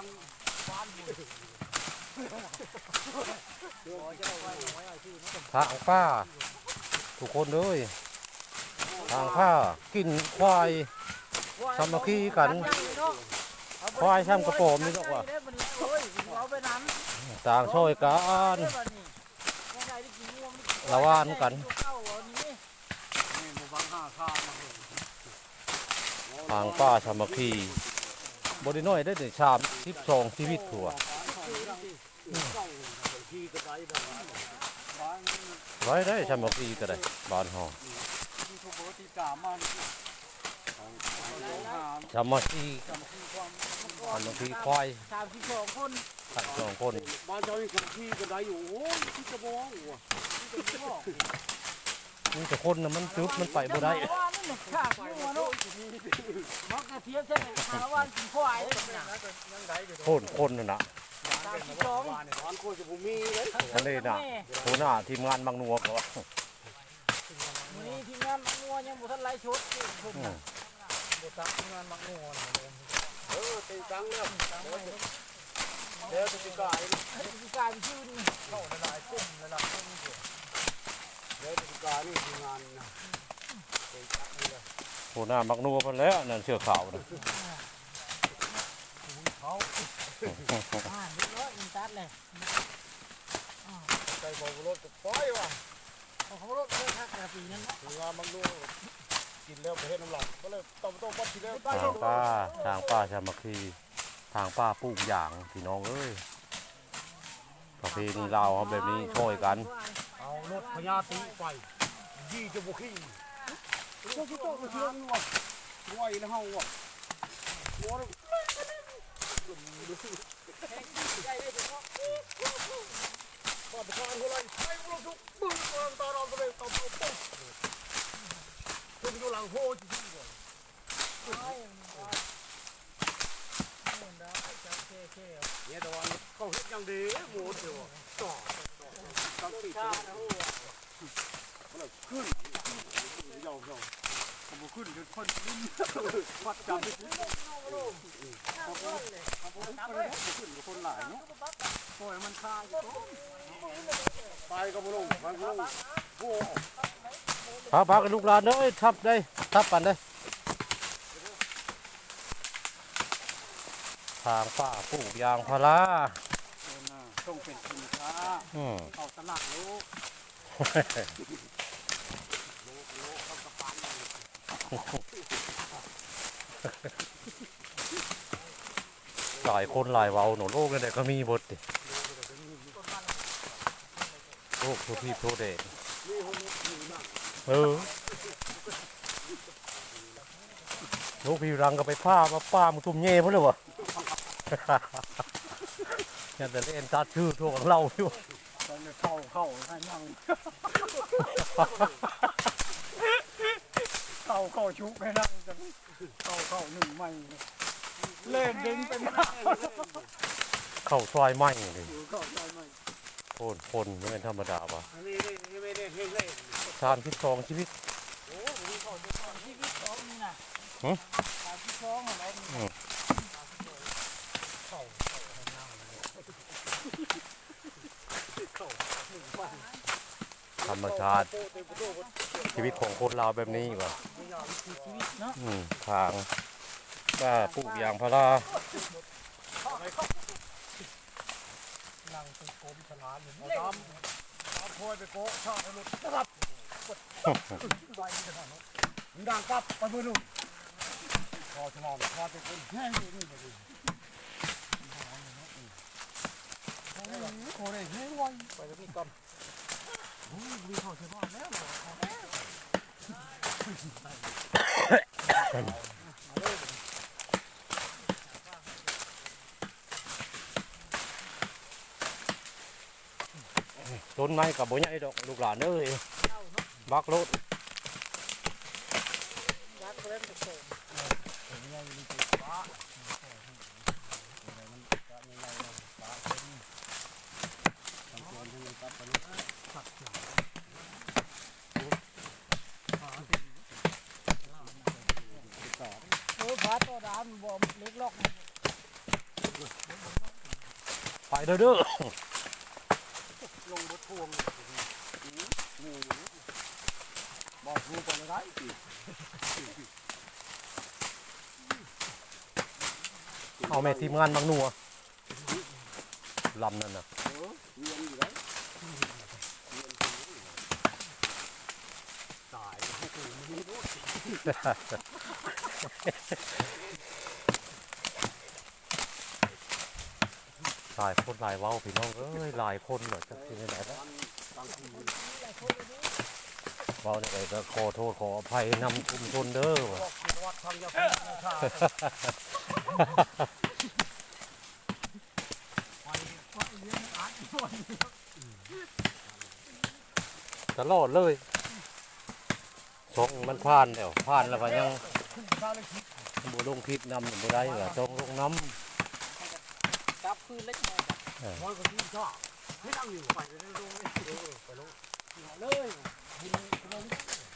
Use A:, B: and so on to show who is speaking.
A: ังบ้านอยู่
B: ทางป้าทุกคนเลยทางป้ากินควายสามัคคีกันควายทำกระโปรงนี่หรอกว่าต่างช่วยกันละวานกันทางป้าสามัคคี บริน้อยได้ถึงชามสิบสองชีวิตถั่ว
A: ที่กระไดแบบบ้าน
B: ไว้ได้สามัคคีก็ได้บ้านเฮา
A: ที่ทุบตีกามันของหาม
B: สามัคคี
A: จำที่ความ
B: สามัคคีควาย
C: สามสิบสองคน
B: ตัดสองคน
A: บ้านเจ้านี่ของที่กระไดอยู่โอ้ยที่กระบอกว่ะที่กระบอก
B: นี่แต่คนน่ะมันจุบมันไปบ่ได้
C: ว่านั่นแหละข้าหัวเนาะมักกระเทียมใช่ไหมหาวันกินควายเลยนะ
B: คนคนน่ะนะ
C: สามสิบสอง
A: บ้านเนี่ยบ้านโคจะบุมีเลย
B: ทะเลน่ะโหหน้าทีมงานบางนัวก็ว่า
C: วันนี้ทีมงานมังงัวยังบุทันไล่ชุดผม
B: อืม
A: งานมักงัวเออตีตังแล้วเดี๋ยวจะตีกาย
C: มีกายเป็นชื่น
A: เข้าหลายกุ้มหลายกุ้มเดี๋ยวจะตีกายนี่ทีงานนะ
B: โหหน้าบางนัวเพิ่นแล้วนั่นเสื้อขาวนะ
A: เขา
C: อ่าเรียบร้อยอินตัดเลย
A: ใจบอกรถก็ปล่อยว่ะ
C: เขาเขาลดเลยค่ากระปีนั้นเนาะ
A: ทีงานมักงัวกินแล้วไปเฮ็ดน้ำหลังก็เลยต้มต้มวัดทีแล้ว
B: ทางป้าทางป้าสามัคคีทางป้าปลูกอย่างพี่น้องเอ้ยประเพณีลาวเขาแบบนี้ช่วยกัน
A: เอารถพญาตีไปยี่จะบุขี้ โจ๊กโจ๊กมาเชื่อมว่ะไหวแล้วเฮาว่ะหัวบอดทางอะไรใช้บุรุษบึ้งวางตาเราไปเลยตบตบปุ๊บคุณอยู่หลังโพจริงก่อนเนี่ยต่ว่าเขาเฮ็ดย่างดีหมูเดียวต่อตั้งปีตัวมันขึ้น ยาวยาวผมขึ้นจนคนลิ้นวัดจำไปถึงเขาขึ้นกับคนหลายเนาะปล่อยมันคาอยู่ต้นไปกับลุงไปกับลุงโอ้
B: พาพากันลูกหลานเอ้ยทับได้ทับกันได้ทางป้าปลูกยางพารา
A: ต้องเป็นสินค้า
B: อืม
A: เข้าตลาดโลก
B: หลายคนหลายเว้าหนูโลกนี่นแหละก็มีบทดิโลกทุทีโทเดชเออลูกพี่รังก็ไปผ้ามาป้ามึงทุ่มเย่พุ่นเลยวะยังแต่เล่นตัดชื่อทั่วของเราอยู่
A: ตอนนี้เข้าเข้าให้นั่ง เข้าเข้าชุกให้นั่งกันเข้าเข้าหนึ่งไม่เล่นดึงเป็นหน้า
B: เข้าซอยไหมเลย
A: เข้าใจไหม
B: โคนคนไม่เป็นธรรมดาปะ
A: อันนี้ไม่ได้เฮ้ยเล่น
B: ชานพิษสองชีวิต
C: โอ้โหเขาจะสอนที่ที่สองนี่นะ
B: หึ
C: สามที่สองอะไรนี่
B: ธรรมชาติชีวิตของคนเราวแบบนี้ก่าะ อืมทางก็ปลูกยางพารา
A: นั่งเป็นโกมฉลาดอยู่ตามตามพอยไปโกะชาติรถตลับไวขนาดนั้นมันดังกลับไปมือนู่นพอฉลาดพอเป็นคนแห้งนี่นี่เลยโคเรแห้งไวไปแล้วนี่ก่อนโอ้ยมีข้าวเชื่อมแล้วเหรอ
B: ต้นไม้กับบ่ใหญ่ดอกลูกหลานเอ้ยบักรถ
C: รักเล่นโต เออฟ้าตัวดำบ่เลอก
B: ไปเด้อเด้อ
A: ลงบนทวงงูบอกงูก่อนอะไรสิ
B: เอาแม่ทีมงานบางนัวลำนั่นน่ะ
A: เออเรียนอยู่แลายให้กูมีรู้
B: หลายคนลายว้าพี่น้องเอ้ยหลายคนเหรอจักที่ไหนแล้ว
A: บางที
B: เว้าในไหนก็ขอโทษขออภัยนำชุมชนเด้อว่ะ
C: บอกคือวัดทางยาพิษนเลี้ยงอัดหน่อย
B: ตลอดเลยทรงมันผ่านแล้วผ่านแล้วก็ยัง
C: ขึ้นข้าวลยคิด
B: บ่ลงคลิปนำบ่ได้ก็ต้องลงน้ำ
C: จับพื้นเล็กน้อย
A: ร้อยกว่าที่ชอบไม่ต้องอยู่ไปเลยลงเลยไปลงเลยกินเลย